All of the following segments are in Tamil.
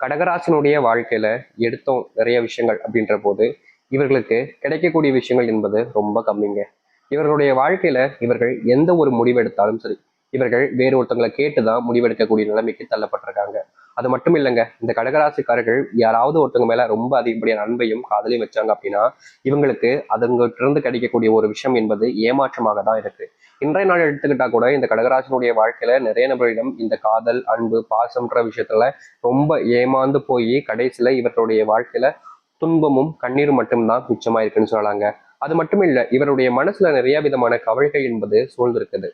கடகராசினுடைய வாழ்க்கையில எடுத்தோம் நிறைய விஷயங்கள் அப்படின்ற போது இவர்களுக்கு கிடைக்கக்கூடிய விஷயங்கள் என்பது ரொம்ப கம்மிங்க. இவர்களுடைய வாழ்க்கையில இவர்கள் எந்த ஒரு முடிவெடுத்தாலும் சரி இவர்கள் வேறு ஒருத்தவங்களை கேட்டுதான் முடிவெடுக்கக்கூடிய நிலைமைக்கு தள்ளப்பட்டிருக்காங்க. அது மட்டும் இல்லைங்க. இந்த கடகராசிக்காரர்கள் யாராவது ஒருத்தவங்க மேல ரொம்ப அதிகப்படியான அன்பையும் காதலையும் வச்சாங்க அப்படின்னா இவங்களுக்கு அதுங்கிட்டிருந்து கிடைக்கக்கூடிய ஒரு விஷயம் என்பது ஏமாற்றமாக தான் இருக்கு. இன்றைய நாள் எடுத்துக்கிட்டா கூட இந்த கடகராசினுடைய வாழ்க்கையில நிறைய நபரிடம் இந்த காதல் அன்பு பாசம்ன்ற விஷயத்துல ரொம்ப ஏமாந்து போய் கடைசியில இவர்களுடைய வாழ்க்கையில துன்பமும் கண்ணீரும் மட்டும்தான் மிச்சமா இருக்குன்னு சொல்லலாங்க. அது மட்டும் இல்ல இவருடைய மனசுல நிறைய விதமான கவலைகள் என்பது சூழ்ந்திருக்குது.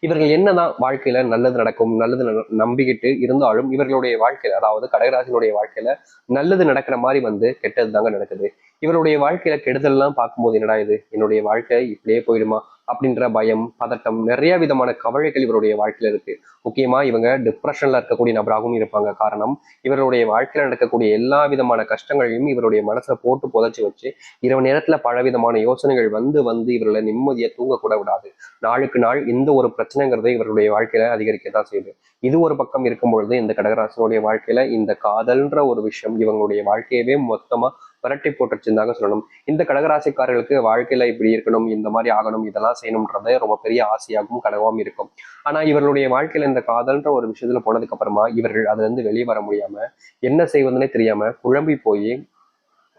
இவர்கள் என்னதான் வாழ்க்கையில நல்லது நடக்கும் நல்லது ந- நம்பிக்கிட்டு இருந்தாலும் இவர்களுடைய வாழ்க்கையில அதாவது கடகராசினுடைய வாழ்க்கையில நல்லது நடக்கிற மாதிரி வந்து கெட்டது தாங்க நடக்குது. இவருடைய வாழ்க்கையில கெடுதல் எல்லாம் பார்க்கும்போது என்னடா இது? என்னுடைய வாழ்க்கை இப்படியே போயிடுமா? அப்படின்ற பயம் பதட்டம் நிறைய விதமான கவலைகள் இவருடைய வாழ்க்கையில் இருக்கு. முக்கியமா இவங்க டிப்ரெஷன்ல இருக்கக்கூடிய நபராகவும் இருப்பாங்க. காரணம் இவருடைய வாழ்க்கையில நடக்கக்கூடிய எல்லா விதமான கஷ்டங்களையும் இவருடைய மனசுல போட்டு புதைச்சி வச்சு இரவு நேரத்துல பலவிதமான யோசனைகள் வந்து வந்து இவர்களை நிம்மதியை தூங்க கூட விடாது. நாளுக்கு நாள் இந்த ஒரு பிரச்சனைங்கிறதை இவருடைய வாழ்க்கையில அதிகரிக்க தான் செய்யுது. இது ஒரு பக்கம் இருக்கும் பொழுது இந்த கடகராசனுடைய வாழ்க்கையில இந்த காதல்ன்ற ஒரு விஷயம் இவங்களுடைய வாழ்க்கையவே மொத்தமா விரட்டி போட்டுருச்சுன்னு சொல்லணும். இந்த கடகராசிக்காரர்களுக்கு வாழ்க்கையில இப்படி இருக்கணும் இந்த மாதிரி ஆகணும் இதெல்லாம் செய்யணும்ன்றது ரொம்ப பெரிய ஆசையாகவும் கனவாகவும் இருக்கும். ஆனா இவர்களுடைய வாழ்க்கையில இந்த காதல்ன்ற ஒரு விஷயத்துல போனதுக்கு அப்புறமா இவர்கள் அதுல இருந்து வெளியே வர முடியாம என்ன செய்வதுன்னே தெரியாம குழம்பி போய்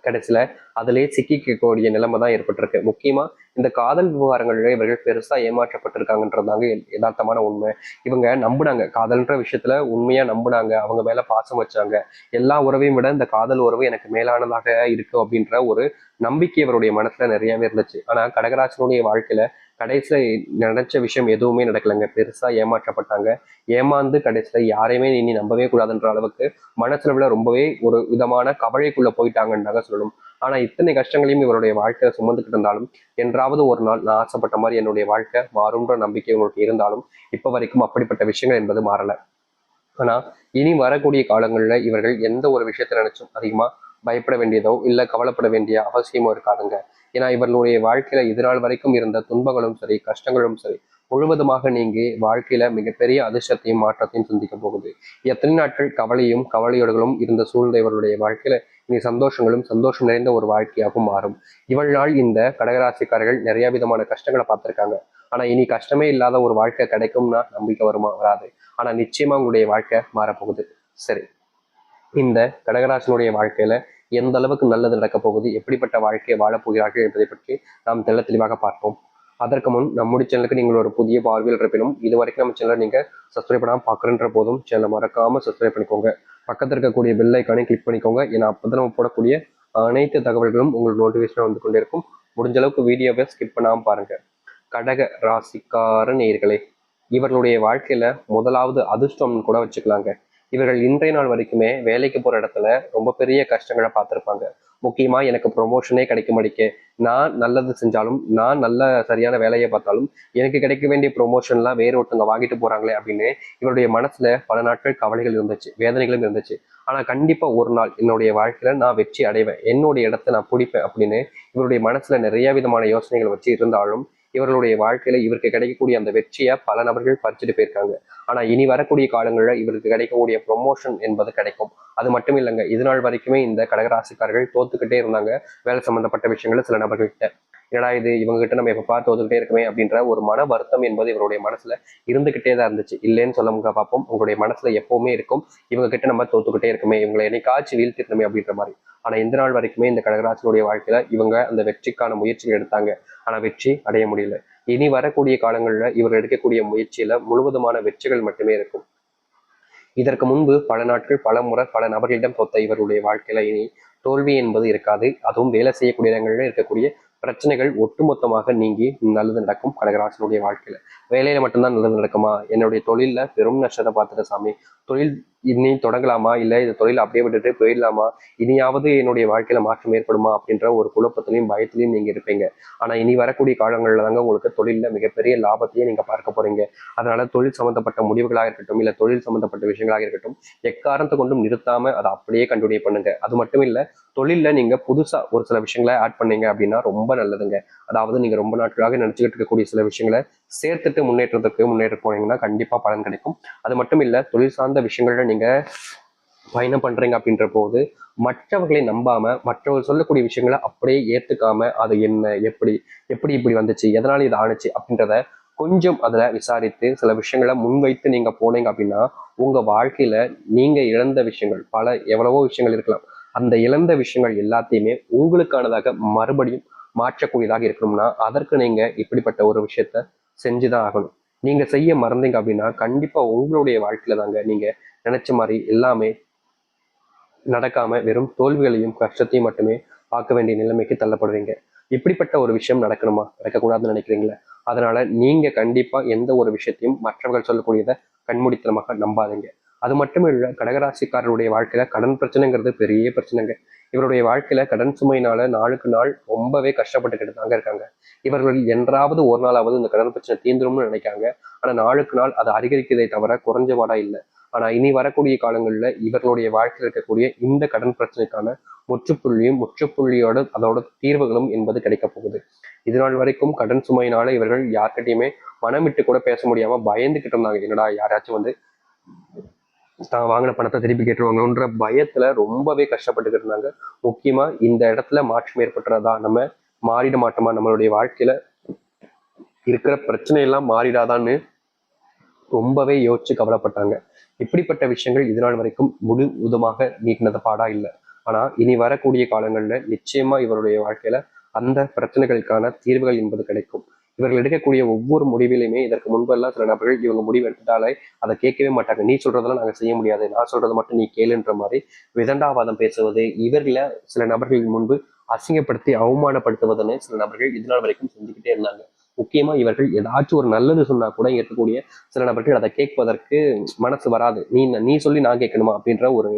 கடைசியில அதிலே சிக்கிக்கக்கூடிய நிலைமை தான் ஏற்பட்டிருக்கு. முக்கியமா இந்த காதல் விவகாரங்களில் இவர்கள் பெருசா ஏமாற்றப்பட்டிருக்காங்கன்றதாங்க யதார்த்தமான உண்மை. இவங்க நம்புனாங்க. காதல்ன்ற விஷயத்துல உண்மையா நம்புனாங்க. அவங்க மேல பாசம் வச்சாங்க. எல்லா உறவையும் விட இந்த காதல் உறவு எனக்கு மேலானதாக இருக்கு அப்படின்ற ஒரு நம்பிக்கை இவருடைய மனசுல நிறையவே இருந்துச்சு. ஆனா கடகராஜனுடைய வாழ்க்கையில கடைசியில் நினச்ச விஷயம் எதுவுமே நடக்கலைங்க. பெருசாக ஏமாற்றப்பட்டாங்க. ஏமாந்து கடைசியில் யாரையுமே இனி நம்பவே கூடாதுன்ற அளவுக்கு மனசளவில் ரொம்பவே ஒரு விதமான கவலைக்குள்ளே போயிட்டாங்கன்னாங்க சொல்லணும். ஆனால் இத்தனை கஷ்டங்களையும் இவருடைய வாழ்க்கையில் சுமந்துக்கிட்டு இருந்தாலும் என்றாவது ஒரு நாள் நான் ஆசைப்பட்ட மாதிரி என்னுடைய வாழ்க்கை மாறும்ன்ற நம்பிக்கை உங்களுக்கு இருந்தாலும் இப்போ வரைக்கும் அப்படிப்பட்ட விஷயங்கள் என்பது மாறலை. ஆனால் இனி வரக்கூடிய காலங்களில் இவர்கள் எந்த ஒரு விஷயத்தை நினைச்சும் அதிகமாக பயப்பட வேண்டியதோ இல்லை கவலைப்பட வேண்டிய அவசியமோ இருக்காதுங்க. ஏன்னா இவர்களுடைய வாழ்க்கையில இதனால் வரைக்கும் இருந்த துன்பங்களும் சரி கஷ்டங்களும் சரி முழுவதுமாக நீங்கி வாழ்க்கையில மிகப்பெரிய அதிர்ஷ்டத்தையும் மாற்றத்தையும் சந்திக்க போகுது. எத்தனை நாட்கள் கவலையும் கவலையோடுகளும் இருந்த சூழ்ந்த இவருடைய வாழ்க்கையில இனி சந்தோஷங்களும் சந்தோஷம் நிறைந்த ஒரு வாழ்க்கையாகவும் மாறும். இவள் நாள் இந்த கடகராசிக்காரர்கள் நிறைய விதமான கஷ்டங்களை பார்த்துருக்காங்க. ஆனா இனி கஷ்டமே இல்லாத ஒரு வாழ்க்கை கிடைக்கும்னா நம்பிக்கை வருமா? வராது. ஆனா நிச்சயமா உங்களுடைய வாழ்க்கை மாறப்போகுது. சரி. இந்த கடகராசினுடைய வாழ்க்கையில எந்த அளவுக்கு நல்லது நடக்க போகுது எப்படிப்பட்ட வாழ்க்கையை வாழப் போகிறார்கள் என்பதை பற்றி நாம் தெள்ள தெளிவாக பார்ப்போம். அதற்கு முன் நம்முடைய சேனலுக்கு நீங்கள் ஒரு புதிய பார்வையில் இருப்பினும் இது வரைக்கும் நம்ம சேனலை நீங்கள் சப்ஸ்கிரைப் பண்ணாமல் பார்க்குறன்ற போதும் சேனலை மறக்காமல் சப்ஸ்கிரைப் பண்ணிக்கோங்க. பக்கத்தில் இருக்கக்கூடிய பெல் ஐக்கானே கிளிக் பண்ணிக்கோங்க. ஏன்னா அப்பதான் நம்ம போடக்கூடிய அனைத்து தகவல்களும் உங்களுக்கு நோட்டிஃபிகேஷனாக வந்து கொண்டே இருக்கும் முடிஞ்ச அளவுக்கு வீடியோவை ஸ்கிப் பண்ணாமல் பாருங்கள் கடக ராசிக்கார நேர்களே இவர்களுடைய வாழ்க்கையில் முதலாவது அதிர்ஷ்டம்னு கூட வச்சுக்கலாங்க. இவர்கள் இன்றைய நாள் வரைக்குமே வேலைக்கு போகிற இடத்துல ரொம்ப பெரிய கஷ்டங்களை பார்த்துருப்பாங்க. முக்கியமாக எனக்கு ப்ரொமோஷனே கிடைக்க மாட்டேங்க நான் நல்லது செஞ்சாலும் நான் நல்ல சரியான வேலையை பார்த்தாலும் எனக்கு கிடைக்க வேண்டிய ப்ரொமோஷன்லாம் வேறு ஒருத்தவங்க வாங்கிட்டு போகிறாங்களே அப்படின்னு இவருடைய மனசில் பல நாட்கள் கவலைகள் இருந்துச்சு வேதனைகளும் இருந்துச்சு. ஆனால் கண்டிப்பாக ஒரு நாள் என்னுடைய வாழ்க்கையில் நான் வெற்றி அடைவேன். என்னுடைய இடத்த நான் பிடிப்பேன் அப்படின்னு இவருடைய மனசில் நிறைய விதமான யோசனைகள் வச்சு இருந்தாலும் இவர்களுடைய வாழ்க்கையில இவருக்கு கிடைக்கக்கூடிய அந்த வெற்றியை பல நபர்கள் பறிச்சுட்டு போயிருக்காங்க. ஆனா இனி வரக்கூடிய காலங்களில் இவருக்கு கிடைக்கக்கூடிய ப்ரொமோஷன் என்பது கிடைக்கும். அது மட்டும் இல்லைங்க இது நாள் வரைக்குமே இந்த கடகராசிக்காரர்கள் தோத்துக்கிட்டே இருந்தாங்க. வேலை சம்பந்தப்பட்ட விஷயங்களை சில நபர்கள்கிட்ட ஏன்னா இது? இவங்க கிட்ட நம்ம எப்ப பார்த்து தோத்துக்கிட்டே இருக்குமே அப்படின்ற ஒரு மன வருத்தம் என்பது இவருடைய மனசுல இருந்துகிட்டே தான் இருந்துச்சு. இல்லைன்னு சொல்ல முக பார்ப்போம். உங்களுடைய மனசுல எப்பவுமே இருக்கும். இவங்க கிட்ட நம்ம தோத்துக்கிட்டே இருக்குமே. இவங்களை என்னைக்காச்சும் வீழ்த்திருக்கணுமே அப்படின்ற மாதிரி. ஆனா இந்த நாள் வரைக்குமே இந்த கடகராசனுடைய வாழ்க்கையில இவங்க அந்த வெற்றிக்கான முயற்சிகள் எடுத்தாங்க. ஆனா வெற்றி அடைய முடியல. இனி வரக்கூடிய காலங்களில் இவர் எடுக்கக்கூடிய முயற்சியில முழுவதுமான வெற்றிகள் மட்டுமே இருக்கும். இதற்கு முன்பு பல நாட்கள் பல முறை பல நபர்களிடம் தொத்த இவருடைய வாழ்க்கையில இனி தோல்வி என்பது இருக்காது. அதுவும் வேலை செய்யக்கூடிய இடங்களில் இருக்கக்கூடிய பிரச்சனைகள் ஒட்டுமொத்தமாக நீங்கி நல்லது நடக்கும். கடகராசனுடைய வாழ்க்கையில வேலையில மட்டும்தான் நல்லது நடக்குமா? என்னுடைய தொழில்ல பெரும் நஷ்டத்தை பார்த்துட்ட சாமி. தொழில் இனி தொடங்கலாமா? இல்லை இந்த தொழில் அப்படியே விட்டுட்டு போயிடலாமா? இனியாவது என்னுடைய வாழ்க்கையில மாற்றம் ஏற்படுமா? அப்படின்ற ஒரு குழப்பத்திலையும் பயத்திலையும் நீங்க இருப்பீங்க. ஆனா இனி வரக்கூடிய காலங்களில் தாங்க உங்களுக்கு தொழில மிகப்பெரிய லாபத்தையும் நீங்க பார்க்க போறீங்க. அதனால தொழில் சம்பந்தப்பட்ட முடிவுகளாக இருக்கட்டும் இல்ல தொழில் சம்பந்தப்பட்ட விஷயங்களாக இருக்கட்டும் எக்காரணத்தை கொண்டும் நிறுத்தாம அதை அப்படியே கண்டினியூ பண்ணுங்க. அது மட்டும் இல்ல தொழில நீங்க புதுசா ஒரு சில விஷயங்களை ஆட் பண்ணீங்க அப்படின்னா ரொம்ப நல்லதுங்க. அதாவது நீங்க ரொம்ப நாட்களாக நினைச்சுக்கிட்டு இருக்கக்கூடிய சில விஷயங்களை சேர்த்துட்டு முன்னேற்றத்துக்கு முன்னேற்ற போனீங்கன்னா கண்டிப்பா பலன் கிடைக்கும். அது மட்டும் இல்ல தொழில் சார்ந்த விஷயங்கள்ல நீங்க பயணம் பண்றீங்க அப்படின்ற போது மற்றவர்களை நம்பாம மற்றவர்கள் சொல்லக்கூடிய விஷயங்களை அப்படியே ஏத்துக்காம அது என்ன எப்படி எப்படி இப்படி வந்துச்சு எதனால இது ஆணுச்சு அப்படின்றத கொஞ்சம் அதுல விசாரித்து சில விஷயங்களை முன்வைத்து நீங்க போனீங்க அப்படின்னா உங்க வாழ்க்கையில நீங்க இழந்த விஷயங்கள் பல எவ்வளவோ விஷயங்கள் இருக்கலாம். அந்த இழந்த விஷயங்கள் எல்லாத்தையுமே உங்களுக்கானதாக மறுபடியும் மாற்றக்கூடியதாக இருக்கணும்னா அதற்கு நீங்க இப்படிப்பட்ட ஒரு விஷயத்த செஞ்சுதான் ஆகணும். நீங்க செய்ய மறந்தீங்க அப்படின்னா கண்டிப்பா உங்களுடைய வாழ்க்கையில தாங்க நீங்க நினைச்ச மாதிரி எல்லாமே நடக்காம வெறும் தோல்விகளையும் கஷ்டத்தையும் மட்டுமே பார்க்க வேண்டிய நிலைமைக்கு தள்ளப்படுவீங்க. இப்படிப்பட்ட ஒரு விஷயம் நடக்கணுமா? நடக்கக்கூடாதுன்னு நினைக்கிறீங்களா? அதனால நீங்க கண்டிப்பா எந்த ஒரு விஷயத்தையும் மற்றவர்கள் சொல்லக்கூடியதை கண்மூடித்தனமாக நம்பாதீங்க. அது மட்டும் இல்லை கடகராசிக்காரருடைய வாழ்க்கையில கடன் பிரச்சனைங்கிறது பெரிய பிரச்சனைங்க. இவருடைய வாழ்க்கையில கடன் சுமையினால நாளுக்கு நாள் ரொம்பவே கஷ்டப்பட்டுக்கிட்டு தாங்க இருக்காங்க. இவர்கள் என்றாவது ஒரு நாளாவது இந்த கடன் பிரச்சனை தீந்துரும்னு நினைக்காங்க. ஆனா நாளுக்கு நாள் அது அதிகரிக்கிறதை தவிர குறைஞ்சபாடா இல்லை. ஆனால் இனி வரக்கூடிய காலங்களில் இவர்களுடைய வாழ்க்கையில் இருக்கக்கூடிய இந்த கடன் பிரச்சனைக்கான முற்றுப்புள்ளியும் முற்றுப்புள்ளியோட அதோட தீர்வுகளும் என்பது கிடைக்க போகுது. இது நாள் வரைக்கும் கடன் சுமையினால இவர்கள் யார்கிட்டையுமே மனம் விட்டு கூட பேச முடியாம பயந்துகிட்டு இருந்தாங்க. என்னடா யாராச்சும் வந்து தான் வாங்கின பணத்தை திருப்பி கேட்டுருவாங்கன்ற பயத்துல ரொம்பவே கஷ்டப்பட்டுக்கிட்டு இருந்தாங்க. முக்கியமா இந்த இடத்துல மாற்றம் ஏற்பட்டுறதா நம்ம மாறிட மாட்டோமா நம்மளுடைய வாழ்க்கையில இருக்கிற பிரச்சனை எல்லாம் மாறிடாதான்னு ரொம்பவே யோசிச்சு கவலைப்பட்டாங்க. இப்படிப்பட்ட விஷயங்கள் இதனால் வரைக்கும் முழு உதமாக நீட்டினது பாடா இல்லை. ஆனா இனி வரக்கூடிய காலங்கள்ல நிச்சயமா இவருடைய வாழ்க்கையில அந்த பிரச்சனைகளுக்கான தீர்வுகள் என்பது கிடைக்கும். இவர்கள் எடுக்கக்கூடிய ஒவ்வொரு முடிவிலையுமே இதற்கு முன்பெல்லாம் சில நபர்கள் இவங்க முடிவு எடுத்துட்டாலே அதை கேட்கவே மாட்டாங்க. நீ சொல்றதெல்லாம் நாங்க செய்ய முடியாது. நான் சொல்றது மட்டும் நீ கேளுன்ற மாதிரி விதண்டாவாதம் பேசுவது இவர்கள சில நபர்கள் முன்பு அசிங்கப்படுத்தி அவமானப்படுத்துவதுன்னு சில நபர்கள் இது நாள் வரைக்கும் செஞ்சுக்கிட்டே இருந்தாங்க. முக்கியமா இவர்கள் ஏதாச்சும் ஒரு நல்லது சொன்னா கூட இங்க இருக்கக்கூடிய சில நபர்கள் அதை கேட்பதற்கு மனசு வராது. நீ நீ சொல்லி நான் கேட்கணுமா அப்படின்ற ஒரு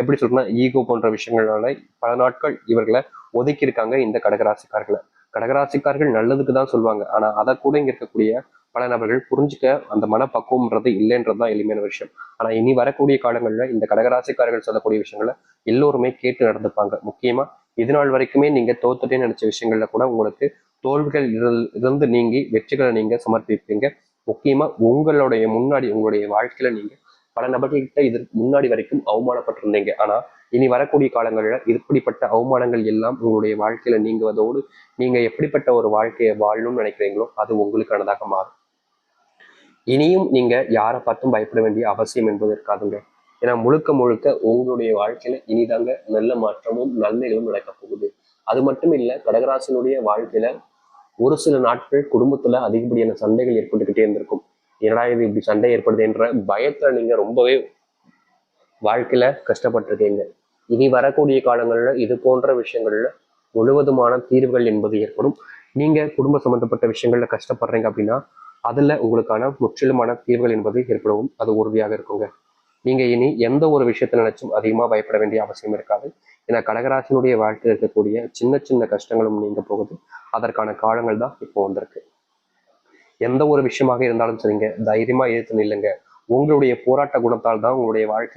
எப்படி சொல்றேன்னா ஈகோ போன்ற விஷயங்களால பல நாட்கள் இவர்களை ஒதுக்கி இருக்காங்க இந்த கடகராசிக்காரர்களை. கடகராசிக்காரர்கள் நல்லதுக்கு தான் சொல்லுவாங்க ஆனா அதை கூட இங்க இருக்கக்கூடிய பல நபர்கள் புரிஞ்சுக்க அந்த மனப்பக்குவம்ன்றது இல்லைன்றது தான் எளிமையான விஷயம். ஆனா இனி வரக்கூடிய காலங்களில் இந்த கடகராசிக்காரர்கள் சொல்லக்கூடிய விஷயங்களை எல்லோருமே கேட்டு நடந்துப்பாங்க. முக்கியமா இது நாள் வரைக்குமே நீங்க தோத்துட்டே நினைச்ச விஷயங்கள்ல கூட உங்களுக்கு தோல்விகள் இருந்து நீங்கி வெற்றிகளை நீங்க சமர்ப்பிப்பீங்க. முக்கியமா உங்களுடைய முன்னாடி உங்களுடைய வாழ்க்கையில நீங்க பல நபர்கள்கிட்ட இதற்கு முன்னாடி வரைக்கும் அவமானப்பட்டிருந்தீங்க. ஆனா இனி வரக்கூடிய காலங்களில் இப்படிப்பட்ட அவமானங்கள் எல்லாம் உங்களுடைய வாழ்க்கையில நீங்குவதோடு நீங்க எப்படிப்பட்ட ஒரு வாழ்க்கையை வாழணும்னு நினைக்கிறீங்களோ அது உங்களுக்கானதாக மாறும். இனியும் நீங்க யாரை பார்த்தும் பயப்பட வேண்டிய அவசியம் என்பது இருக்காதுங்க ஏன்னா முழுக்க முழுக்க உங்களுடைய வாழ்க்கையில இனிதாங்க நல்ல மாற்றமும் நன்மைகளும் நடக்க போகுது. அது மட்டும் இல்லை கடகராசனுடைய வாழ்க்கையில ஒரு சில நாட்கள் குடும்பத்துல அதிகப்படியான சண்டைகள் ஏற்பட்டுக்கிட்டே இருந்திருக்கும். என்னடா இது இப்படி சண்டை ஏற்படுது என்ற பயத்துல நீங்க ரொம்பவே வாழ்க்கையில கஷ்டப்பட்டிருக்கீங்க. இனி வரக்கூடிய காலங்கள்ல இது போன்ற விஷயங்கள்ல முழுவதுமான தீர்வுகள் என்பது ஏற்படும். நீங்க குடும்ப சம்பந்தப்பட்ட விஷயங்கள்ல கஷ்டப்படுறீங்க அப்படின்னா அதுல உங்களுக்கான முற்றிலுமான தீர்வுகள் என்பது ஏற்படவும் அது உறுதியாக இருக்குங்க. நீங்க இனி எந்த ஒரு விஷயத்தை நினைச்சும் அதிகமா பயப்பட வேண்டிய அவசியம் இருக்காது. ஏன்னா கடகராசினுடைய வாழ்க்கையில் இருக்கக்கூடிய சின்ன சின்ன கஷ்டங்களும் நீங்க போகுது. அதற்கான காலங்கள் தான் இப்போ வந்திருக்கு. எந்த ஒரு விஷயமாக இருந்தாலும் சரிங்க தைரியமா எதிர்த்து நில்லுங்க. உங்களுடைய போராட்ட குணத்தால் தான் உங்களுடைய வாழ்க்கையில